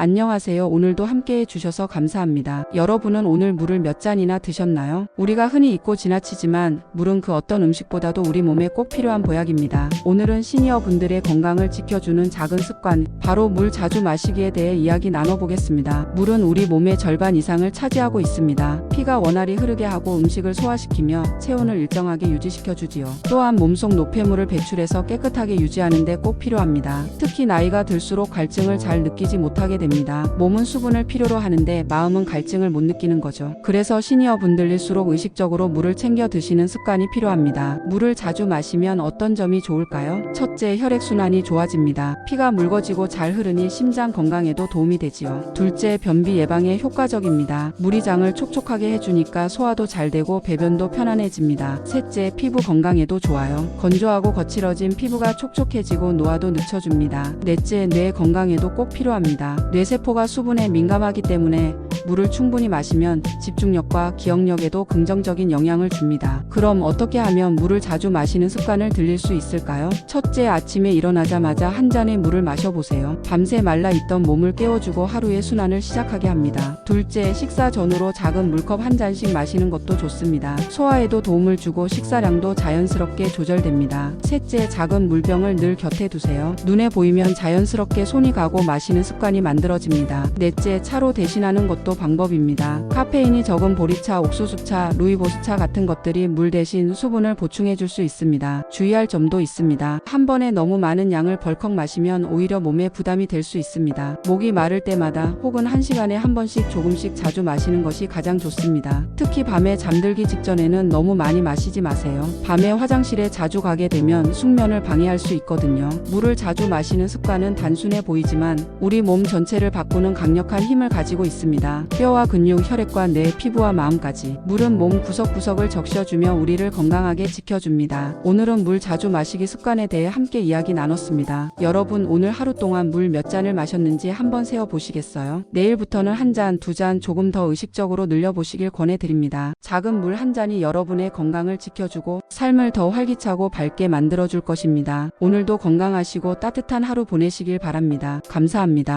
안녕하세요. 오늘도 함께 해 주셔서 감사합니다. 여러분은 오늘 물을 몇 잔이나 드셨나요? 우리가 흔히 잊고 지나치지만 물은 그 어떤 음식보다도 우리 몸에 꼭 필요한 보약입니다. 오늘은 시니어 분들의 건강을 지켜주는 작은 습관, 바로 물 자주 마시기에 대해 이야기 나눠보겠습니다. 물은 우리 몸의 절반 이상을 차지하고 있습니다. 피가 원활히 흐르게 하고 음식을 소화시키며 체온을 일정하게 유지시켜 주지요. 또한 몸속 노폐물을 배출해서 깨끗하게 유지하는 데 꼭 필요합니다. 특히 나이가 들수록 갈증을 잘 느끼지 못하게 됩니다. 몸은 수분을 필요로 하는데 마음은 갈증을 못 느끼는 거죠. 그래서 시니어 분들일수록 의식적으로 물을 챙겨 드시는 습관이 필요합니다. 물을 자주 마시면 어떤 점이 좋을까요? 첫째, 혈액순환이 좋아집니다. 피가 묽어지고 잘 흐르니 심장 건강에도 도움이 되지요. 둘째, 변비 예방에 효과적입니다. 물이 장을 촉촉하게 해주니까 소화도 잘 되고 배변도 편안해집니다. 셋째, 피부 건강에도 좋아요. 건조하고 거칠어진 피부가 촉촉해지고 노화도 늦춰줍니다. 넷째, 뇌 건강에도 꼭 필요합니다. 뇌세포가 수분에 민감하기 때문에 물을 충분히 마시면 집중력 과 기억력에도 긍정적인 영향을 줍니다. 그럼 어떻게 하면 물을 자주 마시는 습관을 들릴 수 있을까요? 첫째, 아침에 일어나자마자 한 잔의 물을 마셔보세요. 밤새 말라 있던 몸을 깨워주고 하루의 순환을 시작하게 합니다. 둘째, 식사 전후로 작은 물컵 한 잔씩 마시는 것도 좋습니다. 소화에도 도움을 주고 식사량도 자연스럽게 조절됩니다. 셋째, 작은 물병을 늘 곁에 두세요. 눈에 보이면 자연스럽게 손이 가고 마시는 습관이 만들어집니다. 넷째, 차로 대신하는 것도 방법입니다. 카페인이 적은 보리차, 옥수수차, 루이보스차 같은 것들이 물 대신 수분을 보충해 줄 수 있습니다. 주의할 점도 있습니다. 한 번에 너무 많은 양을 벌컥 마시면 오히려 몸에 부담이 될 수 있습니다. 목이 마를 때마다 혹은 한 시간에 한 번씩 조금씩 자주 마시는 것이 가장 좋습니다. 특히 밤에 잠들기 직전에는 너무 많이 마시지 마세요. 밤에 화장실에 자주 가게 되면 숙면을 방해할 수 있거든요. 물을 자주 마시는 습관은 단순해 보이지만 우리 몸 전체를 바꾸는 강력한 힘을 가지고 있습니다. 뼈와 근육, 혈액과 뇌, 피부와 마음까지 물은 몸 구석구석을 적셔주며 우리를 건강하게 지켜줍니다. 오늘은 물 자주 마시기 습관에 대해 함께 이야기 나눴습니다. 여러분 오늘 하루 동안 물 몇 잔을 마셨는지 한번 세어 보시겠어요? 내일부터는 한 잔, 두 잔 조금 더 의식적으로 늘려보시길 권해드립니다. 작은 물 한 잔이 여러분의 건강을 지켜주고 삶을 더 활기차고 밝게 만들어줄 것입니다. 오늘도 건강하시고 따뜻한 하루 보내시길 바랍니다. 감사합니다.